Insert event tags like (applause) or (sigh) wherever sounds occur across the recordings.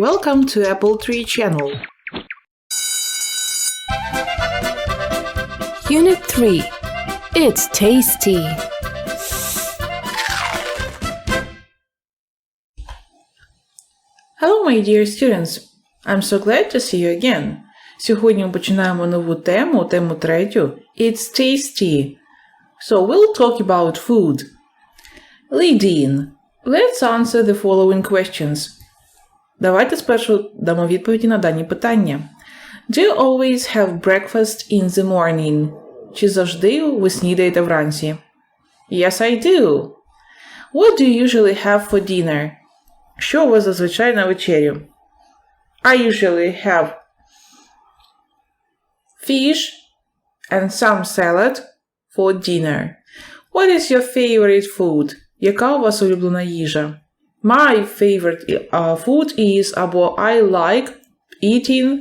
Welcome to Apple Tree Channel. Unit 3 It's tasty. Hello, my dear students. I'm so glad to see you again. Сьогодні ми починаємо нову тему, тему третю. It's tasty. So we'll talk about food. Lead in. Let's answer the following questions. Давайте спершу дамо відповіді на дані питання. Do you always have breakfast in the morning? Чи завжди ви снідаєте вранці? Yes, I do. What do you usually have for dinner? Що у вас зазвичай на вечерю? I usually have fish and some salad for dinner. What is your favorite food? Яка у вас улюблена їжа? My favorite uh, food is або I like eating.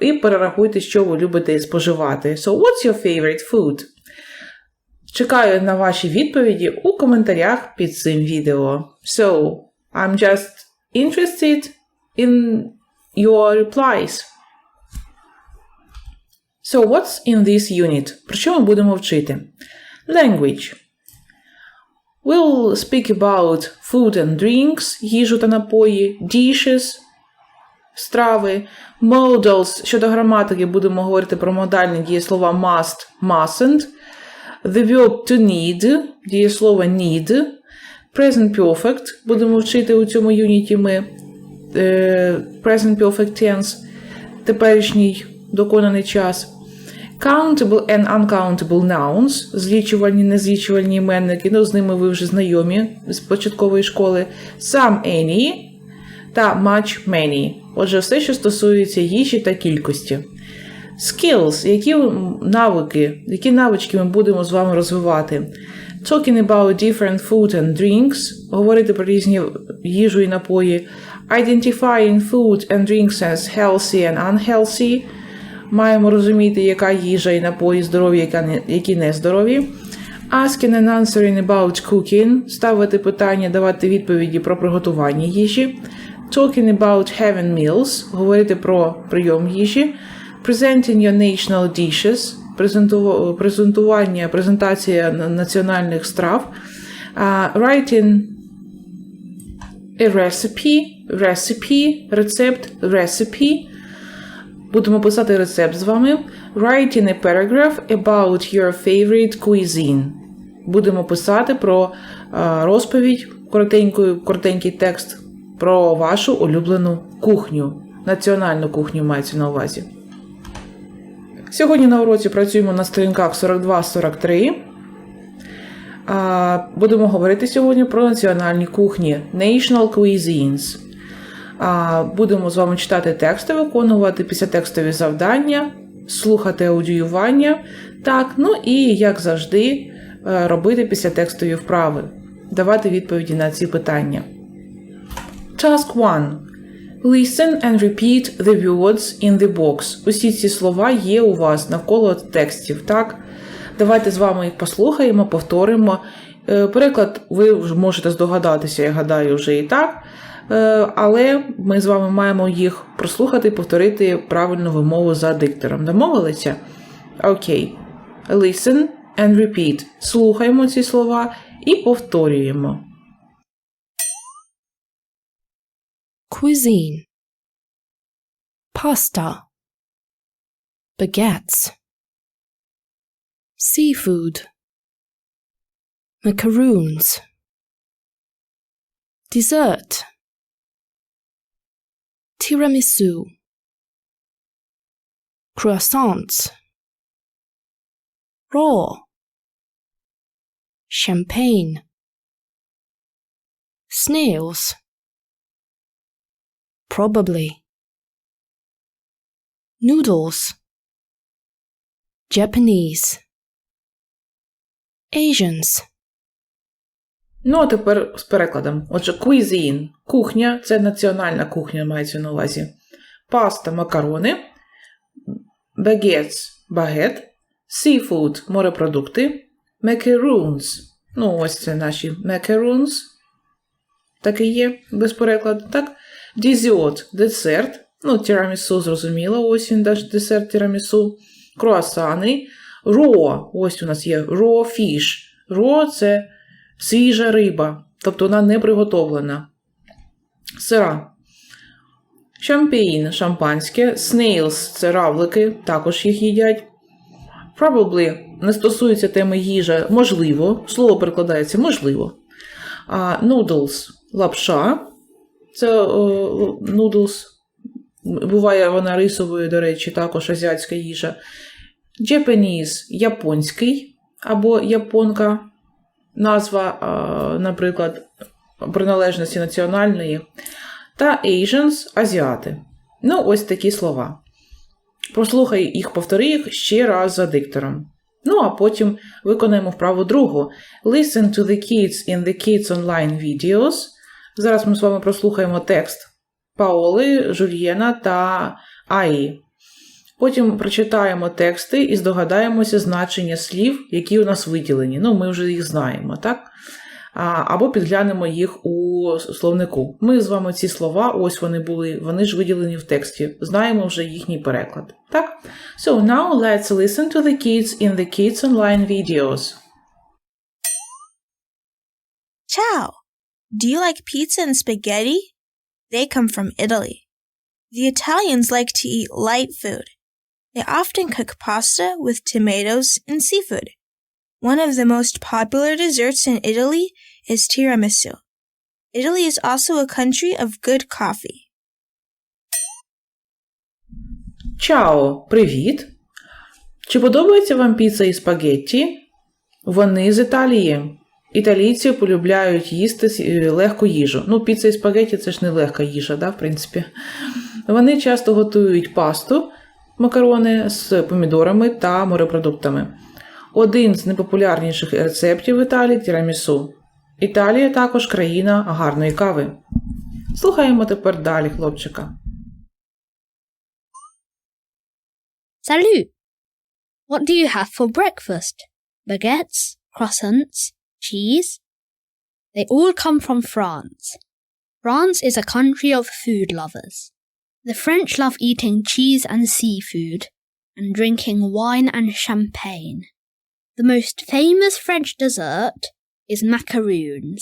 І перерахуйте, що ви любите споживати. So, what's your favorite food? Чекаю на ваші відповіді у коментарях під цим відео. So, I'm just interested in your replies. So, what's in this unit? Про що ми будемо вчити? Language. We'll speak about food and drinks, їжу та напої, dishes, страви, modals. Щодо граматики будемо говорити про модальні дієслова must, mustn't, the verb to need, дієслово need, present perfect, будемо вчити у цьому юніті ми е, present perfect tense, теперішній доконаний час. Countable and uncountable nouns, злічувальні, незлічувальні іменники, ну з ними ви вже знайомі з початкової школи. Some any та much many. Отже, все, що стосується їжі та кількості. Skills, які навики, які навички ми будемо з вами розвивати. Talking about different food and drinks, говорити про різні їжу і напої. Identifying food and drinks as healthy and unhealthy. Маємо розуміти, яка їжа і напої здорові, які не здорові. Asking and answering about cooking, ставити питання, давати відповіді про приготування їжі. Talking about having meals, говорити про прийом їжі. Presenting your national dishes, презентування, презентація національних страв. Uh, writing a recipe, recipe, рецепт, recipe. Будемо писати рецепт з вами. Writing a paragraph about your favorite cuisine. Будемо писати про е, розповідь, коротенький, коротенький текст про вашу улюблену кухню. Національну кухню мається на увазі. Сьогодні на уроці працюємо на сторінках 42-43. Будемо говорити сьогодні про національні кухні National Cuisines. Будемо з вами читати тексти, виконувати післятекстові завдання, слухати аудіювання. Так, ну і, як завжди, е, робити післятекстові вправи, давати відповіді на ці питання. Task 1. Listen and repeat the words in the box. Усі ці слова є у вас навколо текстів, так? Давайте з вами їх послухаємо, повторимо. Е, Переклад ви можете здогадатися, я гадаю, вже і так. Е, Але ми з вами маємо їх прослухати і повторити правильну вимову за диктором. Домовилися? Окей. Listen and repeat. Слухаємо ці слова і повторюємо. Cuisine. Pasta. Baguettes. Seafood. Macaroons. Dessert. Tiramisu. Croissants. Raw. Champagne. Snails. Probably. Noodles. Japanese. Asians. Ну, а тепер з перекладом. Отже, cuisine – кухня, це національна кухня, мається на увазі. Паста, макарони, baguettes – багет, seafood – морепродукти, macaroons – ну, ось це наші macaroons, так і є, без перекладу, так? Dessert – десерт. Ну, тірамісу, зрозуміло, ось він десерт тірамісу. Круасани. Raw, ось у нас є raw fish. Raw – це свіжа риба, тобто вона не приготовлена. Сира. Шампейн – шампанське. Snails – це равлики, також їх їдять. Probably не стосується теми їжа, можливо. Слово перекладається можливо. А noodles – лапша. Це о, noodles. Буває вона рисовою, до речі, також азіатська їжа. Japanese – японський або японка. Назва, наприклад, приналежності національної. Та Asians – азіати. Ну, ось такі слова. Прослухай їх, повтори їх ще раз за диктором. Ну, а потім виконаємо вправу другу. Listen to the kids in the kids online videos. Зараз ми з вами прослухаємо текст Паоли, Жульєна та Аї. Потім прочитаємо тексти і здогадаємося значення слів, які у нас виділені. Ну, ми вже їх знаємо, так? Або підглянемо їх у словнику. Ми з вами ці слова, ось вони були, вони ж виділені в тексті. Знаємо вже їхній переклад. Так? So now let's listen to the kids in the kids online videos. Ciao! Do you like pizza and spaghetti? They come from Italy. The Italians like to eat light food. They often cook pasta with tomatoes and seafood. One of the most popular desserts in Italy is tiramisu. Italy is also a country of good coffee. Чао, привіт! Чи подобається вам піца і спагетті? Вони з Італії. Італійці полюбляють їсти е, легку їжу. Ну, піца і спагетті це ж не легка їжа, да, в принципі. Вони часто готують пасту, макарони з помідорами та морепродуктами. Один з найпопулярніших рецептів в Італії тірамісу. Італія також країна гарної кави. Слухаємо тепер далі, хлопчика. Salut! What do you have for breakfast? Baguettes, croissants, cheese? They all come from France. France is a country of food lovers. The French love eating cheese and seafood and drinking wine and champagne. The most famous French dessert is macaroons.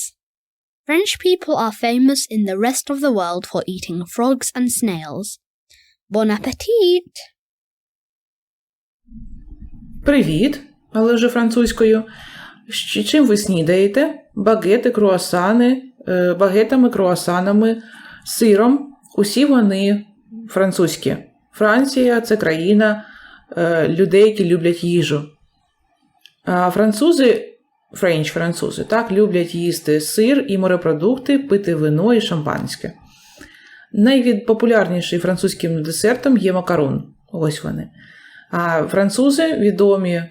French people are famous in the rest of the world for eating frogs and snails. Bon appetit! Привіт, але вже французькою. Щ- Чим ви снідаєте? Багети, круасани, е, багетами, круасанами, сиром. Усі вони французькі. Франція це країна е, людей, які люблять їжу. А французи, френч французи, так, люблять їсти сир і морепродукти, пити вино і шампанське. Найпопулярніший французьким десертом є макарон. Ось вони. А французи відомі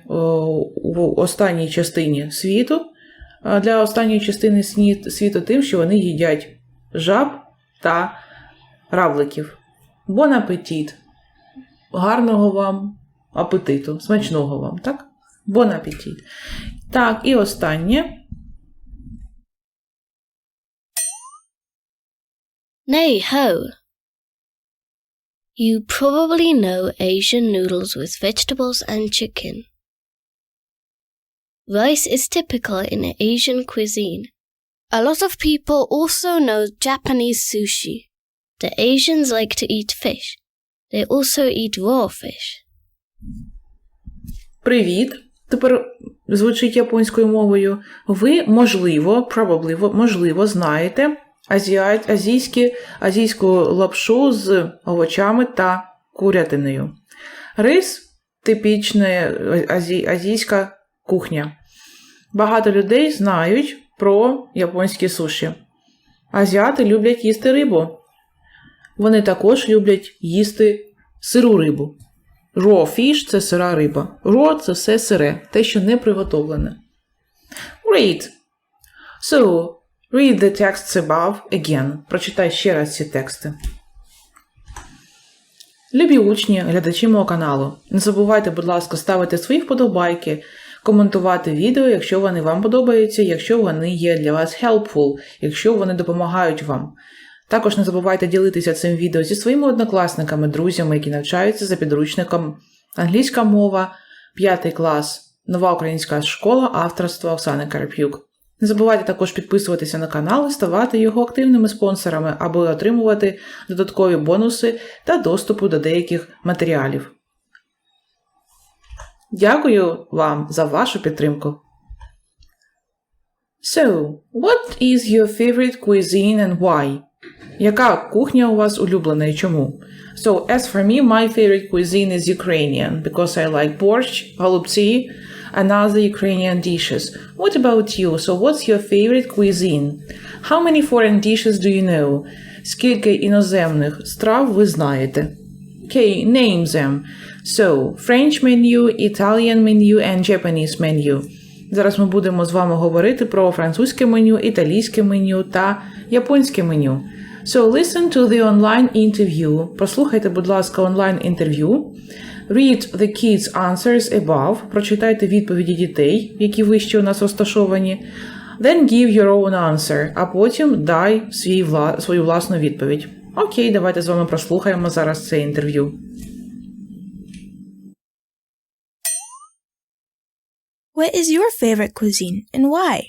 у останній частині світу. Для останньої частини світу тим, що вони їдять жаб та равликів. Бон апетит. Гарного вам апетиту, смачного вам, так? Бон апетит. Так, і останнє. Nay ho! You probably know Asian noodles with vegetables and chicken. Rice is typical in Asian cuisine. A lot of people also know Japanese sushi. The Asians like to eat fish. They also eat raw fish. Привіт. Тепер звучить японською мовою. Ви, можливо, probably, можливо, знаєте азійські... азійську лапшу з овочами та курятиною. Рис типічна азі... азійська кухня. Багато людей знають про японські суші. Азіати люблять їсти рибу. Вони також люблять їсти сиру рибу. Raw fish – це сира риба. Raw – це все сире, те, що не приготовлене. Read. So, read the texts above again. Прочитай ще раз ці тексти. Любі учні, глядачі мого каналу, не забувайте, будь ласка, ставити свої вподобайки, коментувати відео, якщо вони вам подобаються, якщо вони є для вас helpful, якщо вони допомагають вам. Також не забувайте ділитися цим відео зі своїми однокласниками, друзями, які навчаються за підручником англійська мова, 5 клас, нова українська школа авторства Оксани Карп'юк. Не забувайте також підписуватися на канал і ставати його активними спонсорами, аби отримувати додаткові бонуси та доступу до деяких матеріалів. Дякую вам за вашу підтримку. So, what is your favorite cuisine and why? Яка кухня у вас улюблена і чому? So, as for me, my favorite cuisine is Ukrainian because I like borscht, голубці, and other Ukrainian dishes. What about you? So, what's your favorite cuisine? How many foreign dishes do you know? Скільки іноземних страв ви знаєте? Okay, name them. So, French menu, Italian menu and Japanese menu. Зараз ми будемо з вами говорити про французьке меню, італійське меню та японське меню. So, listen to the online interview. Прослухайте, будь ласка, онлайн інтерв'ю. Read the kids' answers above. Прочитайте відповіді дітей, які вище у нас розташовані. Then give your own answer, а потім дай свій вла... свою власну відповідь. Окей, давайте з вами прослухаємо зараз це інтерв'ю. What is your favorite cuisine and why?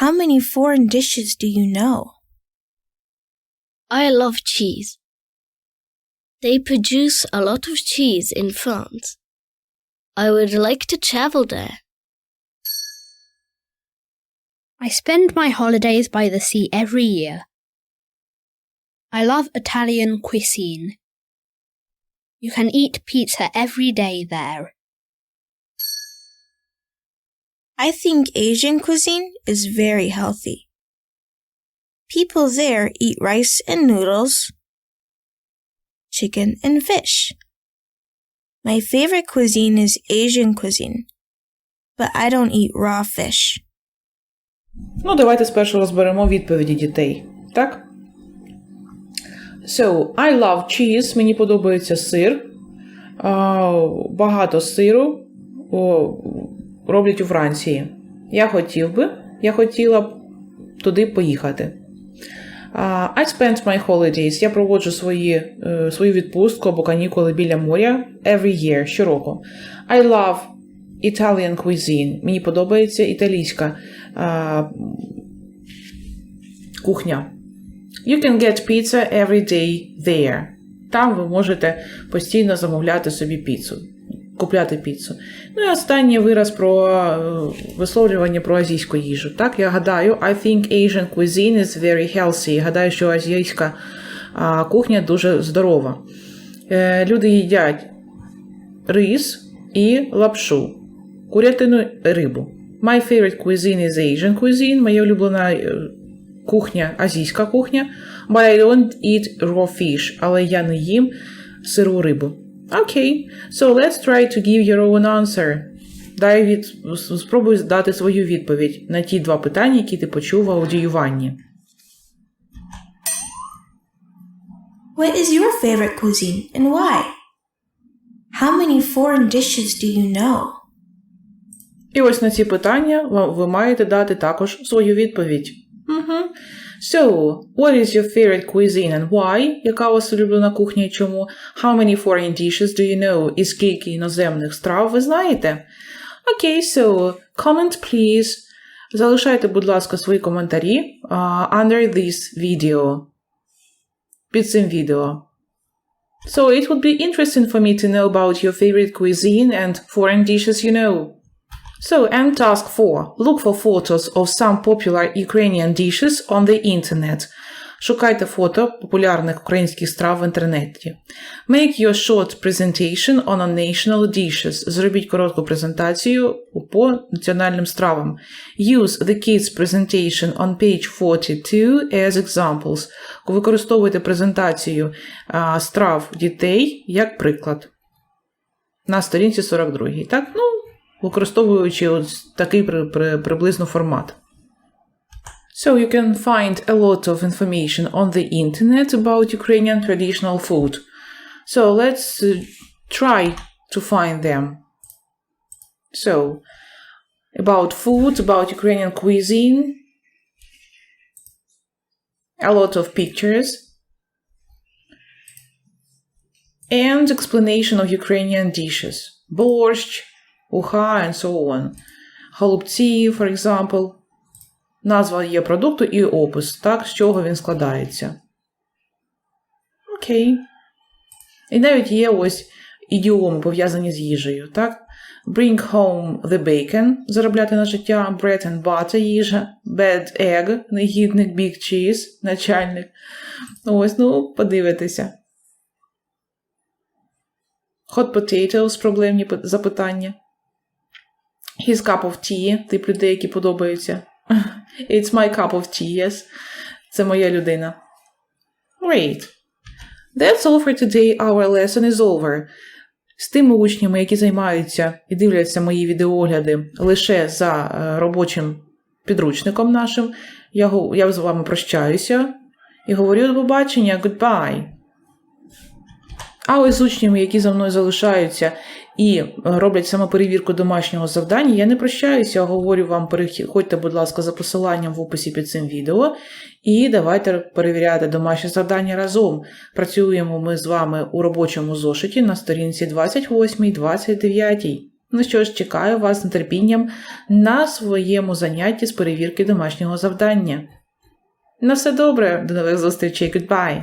How many foreign dishes do you know? I love cheese. They produce a lot of cheese in France. I would like to travel there. I spend my holidays by the sea every year. I love Italian cuisine. You can eat pizza every day there. I think Asian cuisine is very healthy. People there eat rice and noodles, chicken and fish. My favorite cuisine is Asian cuisine, but I don't eat raw fish. Ну, давайте спершу розберемо відповіді дітей. Так? So, I love cheese. Мені подобається сир. А, багато сиру о, роблять у Франції. Я хотів би, я хотіла б туди поїхати. I spent my holidays. Я проводжу свої, е, свою відпустку або канікули біля моря every year, щороку. I love Italian cuisine. Мені подобається італійська а, кухня. You can get pizza every day there. Там ви можете постійно замовляти собі піцу, купляти піцу. Ну і останній вираз про е, висловлювання про азійську їжу. Так, я гадаю, I think Asian cuisine is very healthy. Гадаю, що азійська кухня дуже здорова. Е, люди їдять рис і лапшу, курятину рибу. My favorite cuisine is Asian cuisine. Моя улюблена е, кухня, азійська кухня. But I don't eat raw fish. Але я не їм сиру рибу. Окей. So let's try to give your own answer. Дай від... Спробуй дати свою відповідь на ті два питання, які ти почув в аудіюванні. What is your favorite cuisine and why? How many foreign dishes do you know? І ось на ці питання ви маєте дати також свою відповідь. Угу. So, what is your favorite cuisine and why? Яка у вас улюблена кухня і чому? How many foreign dishes do you know? І скільки іноземних страв ви знаєте? Окей, so, comment please. Залишайте, будь ласка, свої коментарі uh, under this video. Під цим відео. So it would be interesting for me to know about your favorite cuisine and foreign dishes you know. So, and task 4. Look for photos of some popular Ukrainian dishes on the internet. Шукайте фото популярних українських страв в інтернеті. Make your short presentation on a national dishes. Зробіть коротку презентацію по національним стравам. Use the kids presentation on page 42 as examples. Використовуйте презентацію а, страв дітей як приклад. На сторінці 42. Так, ну, використовуючи ось такий при, при, приблизно формат. So you can find a lot of information on the internet about Ukrainian traditional food. So let's uh, try to find them. So, about food, about Ukrainian cuisine. a lot of pictures, and explanation of Ukrainian dishes. Борщ, Уха, and so on. Голубці, for example. Назва є продукту і опис, так, з чого він складається. Окей. І навіть є ось ідіоми, пов'язані з їжею, так? Bring home the bacon – заробляти на життя, bread and butter – їжа, bad egg – негідник, big cheese – начальник. Ось, ну, подивитися. Hot potatoes – проблемні запитання. His cup of tea – тип людей, які подобаються. (laughs) It's my cup of tea, yes. Це моя людина. Great. That's all for today. Our lesson is over. З тими учнями, які займаються і дивляться мої відеогляди лише за е, робочим підручником нашим, я, я з вами прощаюся і говорю до побачення, goodbye. А ось з учнями, які за мною залишаються і роблять самоперевірку домашнього завдання, я не прощаюся, а говорю вам, переходьте, будь ласка, за посиланням в описі під цим відео і давайте перевіряти домашнє завдання разом. Працюємо ми з вами у робочому зошиті на сторінці 28-29. Ну що ж, чекаю вас з нетерпінням на своєму занятті з перевірки домашнього завдання. На все добре, до нових зустрічей, goodbye!